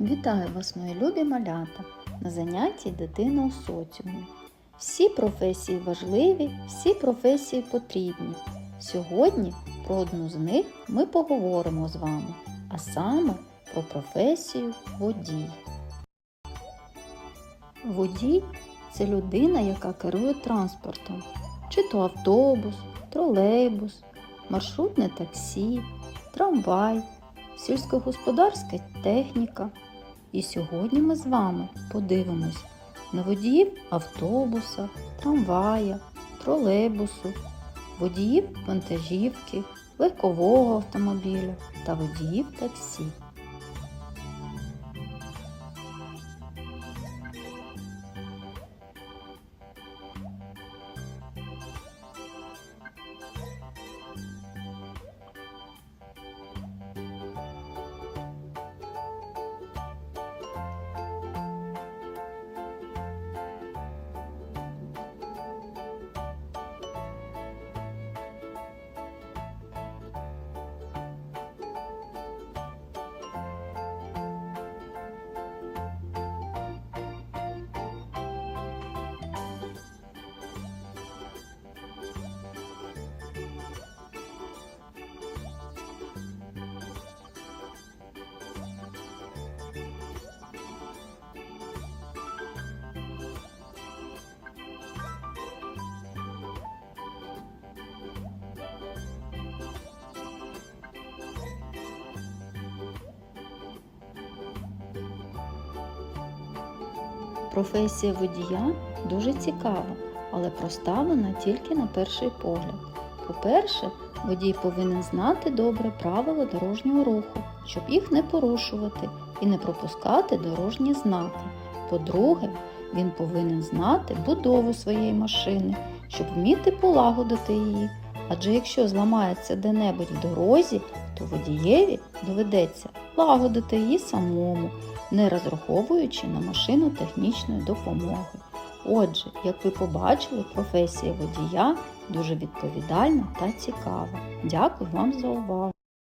Вітаю вас, мої любі малята, на занятті дитина у соціумі. Всі професії важливі, всі професії потрібні. Сьогодні про одну з них ми поговоримо з вами, а саме про професію водій. Водій це людина, яка керує транспортом, чи то автобус, тролейбус, маршрутне таксі, трамвай, сільськогосподарська техніка. І сьогодні ми з вами подивимось на водіїв автобуса, трамвая, тролейбусу, водіїв вантажівки, легкового автомобіля та водіїв таксі. Професія водія дуже цікава, але проста вона тільки на перший погляд. По-перше, водій повинен знати добре правила дорожнього руху, щоб їх не порушувати і не пропускати дорожні знаки. По-друге, він повинен знати будову своєї машини, щоб вміти полагодити її. Адже якщо зламається де-небудь в дорозі, то водієві доведеться лагодити її самому, не розраховуючи на машину технічної допомоги. Отже, як ви побачили, професія водія дуже відповідальна та цікава. Дякую вам за увагу!